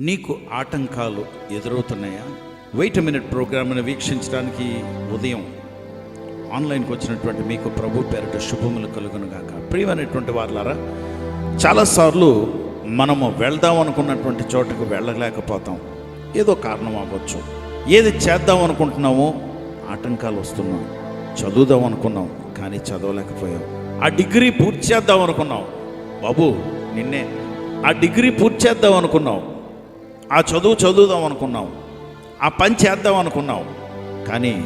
నీకు ఆటంకాలు ఎదురవుతున్నాయా? Wait minute ప్రోగ్రామ్ను వీక్షించడానికి ఉదయం ఆన్లైన్కి వచ్చినటువంటి మీకు ప్రభు పేరిట శుభములు కలుగునుగాక ప్రియమైనటువంటి వాళ్ళారా చాలాసార్లు మనము వెళ్దాం అనుకున్నటువంటి చోటకు వెళ్ళలేకపోతాం. ఏదో కారణం అవ్వచ్చు. ఏది చేద్దాం అనుకుంటున్నామో ఆటంకాలు వస్తున్నాం చదువుదాం అనుకున్నాం కానీ చదవలేకపోయాం. ఆ డిగ్రీ పూర్తి చేద్దాం అనుకున్నాం. బాబు నిన్నే. ఆ డిగ్రీ పూర్తి చేద్దాం అనుకున్నావు ఆ చదువు చదువుదాం అనుకున్నావు ఆ పని చేద్దాం అనుకున్నావు కానీ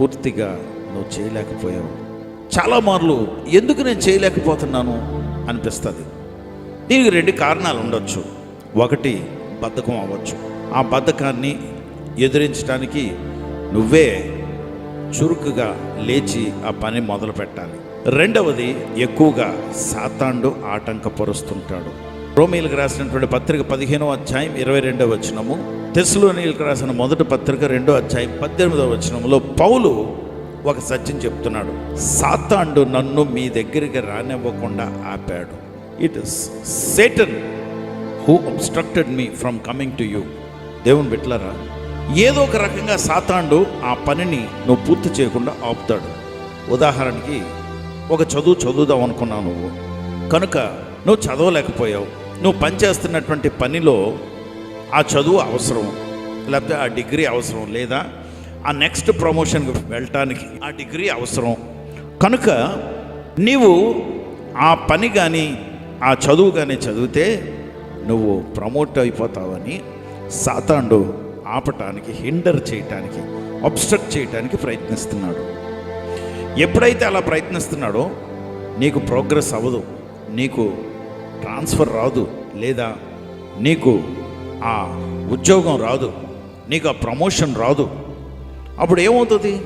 పూర్తిగా నువ్వు చేయలేకపోయావు. చాలా మార్లు ఎందుకు నేను చేయలేకపోతున్నాను అనిపిస్తుంది. దీనికి రెండు కారణాలు ఉండొచ్చు. ఒకటి బద్ధకం అవ్వచ్చు. ఆ బద్ధకాన్ని ఎదిరించడానికి నువ్వే చురుకుగా లేచి ఆ పని మొదలు పెట్టాలి రెండవది ఎక్కువగా సాతాండు ఆటంకపరుస్తుంటాడు. రోమిలకు రాసినటువంటి పత్రిక పదిహేనో అధ్యాయం ఇరవై రెండవ వచనము తెస్సులోనిలకు రాసిన మొదటి పత్రిక రెండో అధ్యాయం పద్దెనిమిదవ వచనంలో పౌలు ఒక సత్యం చెప్తున్నాడు. సాతాండు నన్ను మీ దగ్గరికి రానివ్వకుండా ఆపాడు. It is Satan who obstructed me from coming to you దేవుని బిట్లరా ఏదో ఒక రకంగా సాతాండు ఆ పనిని నువ్వు పూర్తి చేయకుండా ఆపుతాడు. ఉదాహరణకి ఒక చదువు చదువుదాం అనుకున్నావు నువ్వు. కనుక నువ్వు చదవలేకపోయావు. నువ్వు పనిచేస్తున్నటువంటి పనిలో ఆ చదువు అవసరం లేకపోతే ఆ డిగ్రీ అవసరం లేదా ఆ నెక్స్ట్ ప్రమోషన్కి వెళ్ళటానికి ఆ డిగ్రీ అవసరం. కనుక నీవు ఆ పని కానీ ఆ చదువు కానీ చదివితే నువ్వు ప్రమోట్ అయిపోతావని సాతాండు ఆపటానికి హిండర్ చేయటానికి అబ్స్ట్రక్ట్ చేయటానికి ప్రయత్నిస్తున్నాడు. ఎప్పుడైతే అలా ప్రయత్నిస్తున్నాడో నీకు ప్రోగ్రెస్ అవ్వదు. నీకు ట్రాన్స్ఫర్ రాదు లేదా నీకు ఆ ఉద్యోగం రాదు నీకు ఆ ప్రమోషన్ రాదు. అప్పుడు ఏమవుతుంది?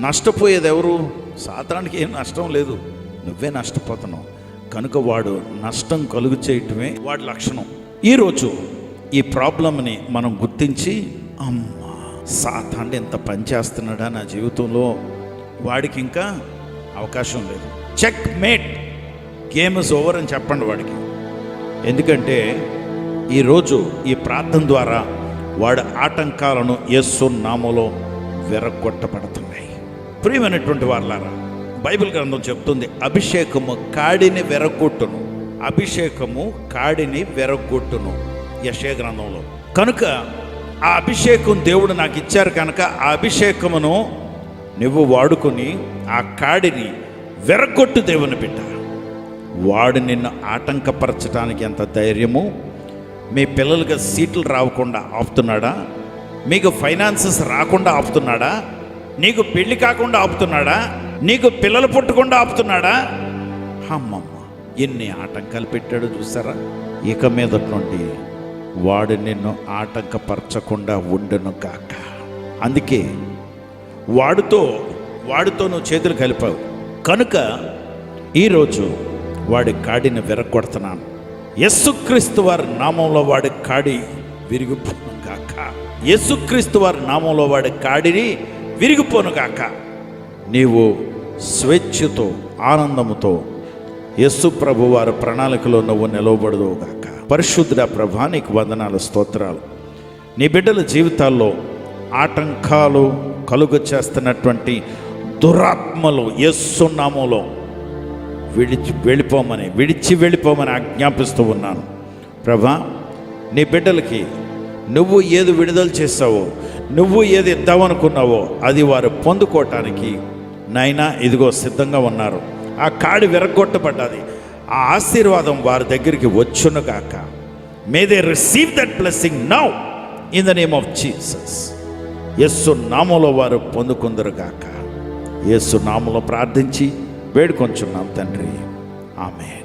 నష్టపోయేది ఎవరు? సాతానికి ఏం నష్టం లేదు. నువ్వే నష్టపోతున్నావు. కనుక వాడు నష్టం కలుగు చేయటమే వాడి లక్షణం. ఈరోజు ఈ ప్రాబ్లమ్ని మనం గుర్తించి అమ్మా సాతాండి ఎంత పని చేస్తున్నాడా నా జీవితంలో? వాడికి ఇంకా అవకాశం లేదు. Checkmate game is over అని చెప్పండి వాడికి. ఎందుకంటే ఈరోజు ఈ ప్రార్థన ద్వారా వాడి ఆటంకాలను యేసు నామలో విరగొట్టబడుతున్నాయి ప్రియమైనటువంటి వాళ్ళారా బైబిల్ గ్రంథం చెప్తుంది అభిషేకము కాడిని వెరగొట్టును అభిషేకము కాడిని వెరగొట్టును యశే గ్రంథంలో. కనుక ఆ అభిషేకం దేవుడు నాకు ఇచ్చారు కనుక ఆ అభిషేకమును నువ్వు వాడుకొని ఆ కాడిని వెరగొట్టు దేవుని బిడ్డ. వాడు నిన్ను ఆటంకపరచడానికి ఎంత ధైర్యము? మీ పిల్లలకి సీట్లు రాకుండా ఆపుతున్నాడా? మీకు ఫైనాన్సెస్ రాకుండా ఆపుతున్నాడా? నీకు పెళ్ళి కాకుండా ఆపుతున్నాడా? నీకు పిల్లలు పుట్టకుండా ఆపుతున్నాడా? అమ్మమ్మ ఎన్ని ఆటంకాలు పెట్టాడో చూసారా? ఇక మీదటి నుండి వాడు నిన్ను ఆటంకపరచకుండా ఉండను కాక అందుకే వాడితో వాడితో నువ్వు చేతులు కలిపావు. కనుక ఈరోజు వాడి కాడిని విరగొడుతున్నాను యస్సుక్రీస్తు వారి నామంలో వాడి కాడి విరిగిపోను గాక యేసుక్రీస్తు వారి నామంలో వాడి కాడిని విరిగిపోను గాక నీవు స్వేచ్ఛతో ఆనందముతో యస్సు ప్రభు వారి ప్రణాళికలో నువ్వు నిలవబడదు గాక పరిశుద్ధ ప్రభా నీకు వందనాలు స్తోత్రాలు. నీ బిడ్డల జీవితాల్లో ఆటంకాలు కలుగు చేస్తున్నటువంటి దురాత్మలు యస్సు నామంలో విడిచి వెళ్ళిపోమని విడిచి వెళ్ళిపోమని ఆజ్ఞాపిస్తూ ఉన్నాను. ప్రభా నీ బిడ్డలకి నువ్వు ఏది విడుదల చేస్తావో నువ్వు ఏది ఇద్దామనుకున్నావో అది వారు పొందుకోవటానికి నైనా ఇదిగో సిద్ధంగా ఉన్నారు. ఆ కాడి విరగొట్టబడ్డది ఆ ఆశీర్వాదం వారి దగ్గరికి వచ్చునుగాక. May they receive that blessing now in the name of Jesus Yesu నామలో వారు పొందుకుందరుగాక. యేసు నామలో ప్రార్థించి వేడుకొంచున్నాం తండ్రి. ఆమె